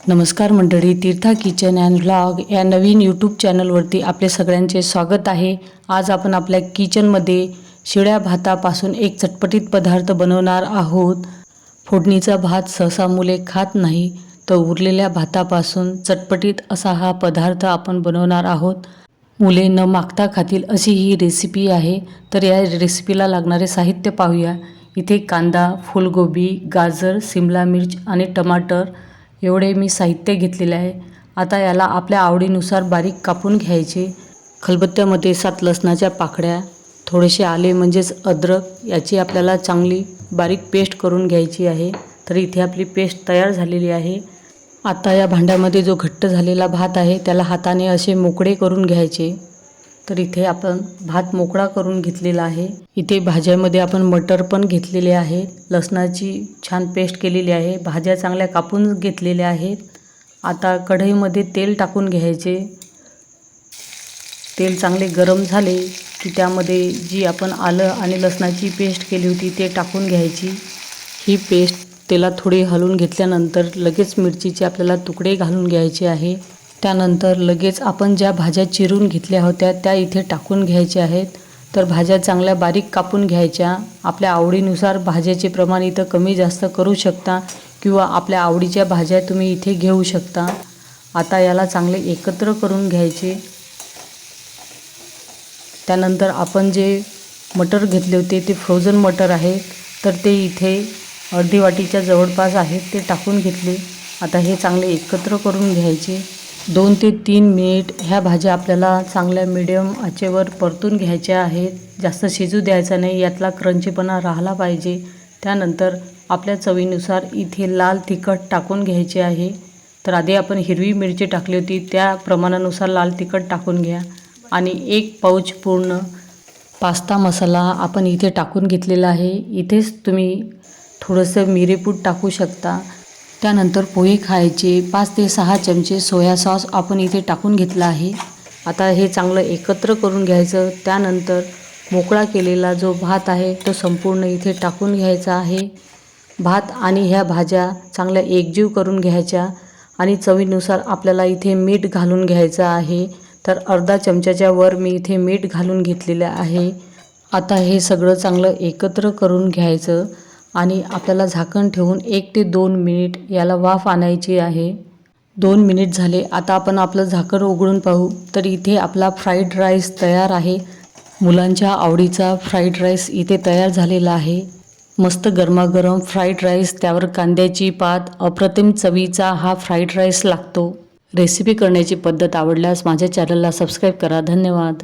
नमस्कार मंडळी तीर्था kitchen and vlog या नवीन यूट्यूब चॅनलवरती आपले सगळ्यांचे स्वागत आहे. आज आपण आपल्या किचनमध्ये शिळ्या भातापासून एक चटपटीत पदार्थ बनवणार आहोत. फोडणीचा भात सहसा मुले खात नाही तर उरलेल्या भातापासून चटपटीत असा हा पदार्थ आपण बनवणार आहोत. मुले न मागता खातील अशी ही रेसिपी आहे. तर या रेसिपीला लागणारे साहित्य पाहूया. इथे कांदा फुलगोबी गाजर सिमला मिर्च आणि टमाटर एवढे मी साहित्य घेतलेले आहे. आता याला आपल्या आवडीनुसार बारीक कापून घ्यायचे. खलबत्त्यामध्ये सात लसणाच्या पाकळ्या थोडेसे आले म्हणजेच अद्रक याची आपल्याला चांगली बारीक पेस्ट करून घ्यायची आहे. तर इथे आपली पेस्ट तयार झालेली आहे. आता या भांड्यामध्ये जो घट्ट झालेला भात आहे त्याला हाताने असे मोकळे करून घ्यायचे. तर इथे आपण भात मोकळा करून घेतलेला आहे. इथे भाज्यामध्ये आपण मटर पण घेतलेले आहे. लसणाची छान पेस्ट केलेली आहे. भाज्या चांगल्या कापून घेतलेल्या आहेत. आता कढईमध्ये तेल टाकून घ्यायचे. तेल चांगले गरम झाले की त्यामध्ये जी आपण आलं आणि लसणाची पेस्ट केली होती ते टाकून घ्यायची. ही पेस्ट तेलात थोडी हलवून घेतल्यानंतर लगेच मिरचीचे आपल्याला तुकडे घालून घ्यायचे आहे. त्यानंतर लगेच आपण ज्या भाज्या चिरून घेतल्या होत्या त्या इथे टाकून घ्यायच्या आहेत. तर भाज्या चांगल्या बारीक कापून घ्यायच्या. आपल्या आवडीनुसार भाज्याचे प्रमाण इथं कमी जास्त करू शकता किंवा आपल्या आवडीच्या भाज्या तुम्ही इथे घेऊ शकता. आता याला चांगले एकत्र करून घ्यायचे. त्यानंतर आपण जे मटर घेतले होते ते फ्रोझन मटर आहे. तर ते इथे अर्धी वाटीच्या जवळपास आहेत ते टाकून घेतले. आता हे चांगले एकत्र करून घ्यायचे. दोन ते तीन मिनिट ह्या भाज्या आपल्याला चांगल्या मिडियम आचेवर परतून घ्यायच्या आहेत. जास्त शिजू द्यायचा नाही यातला क्रंचीपणा राहिला पाहिजे. त्यानंतर आपल्या चवीनुसार इथे लाल तिखट टाकून घ्यायचे आहे. तर आधी आपण हिरवी मिरची टाकली होती त्या प्रमाणानुसार लाल तिखट टाकून घ्या. आणि एक पाऊच पूर्ण पास्ता मसाला आपण इथे टाकून घेतलेला आहे. इथेच तुम्ही थोडंसं मिरीपूट टाकू शकता. त्यानंतर पोहे खायचे पाच ते सहा चमचे सोया सॉस आपण इथे टाकून घेतला आहे. आता हे चांगलं एकत्र करून घ्यायचं. त्यानंतर मोकळा केलेला जो भात आहे तो संपूर्ण इथे टाकून घ्यायचा आहे. भात आणि ह्या भाज्या चांगल्या एकजीव करून घ्यायच्या आणि चवीनुसार आपल्याला इथे मीठ घालून घ्यायचं आहे. तर अर्धा चमच्याच्या वर मी इथे मीठ घालून घेतलेलं आहे. आता हे सगळं चांगलं एकत्र करून घ्यायचं. आणि आपल्याला झाकण ठेवून एक ते दोन मिनिट याला वाफ आणायची आहे. दोन मिनिट झाले. आता आपण आपलं झाकण उघडून पाहू. तर इथे आपला फ्राईड राईस तयार आहे. मुलांच्या आवडीचा फ्राईड राईस इथे तयार झालेला आहे. मस्त गरमागरम फ्राईड राईस त्यावर कांद्याची पात अप्रतिम चवीचा हा फ्राईड राईस लागतो. रेसिपी करण्याची पद्धत आवडल्यास माझ्या चॅनलला सबस्क्राईब करा. धन्यवाद.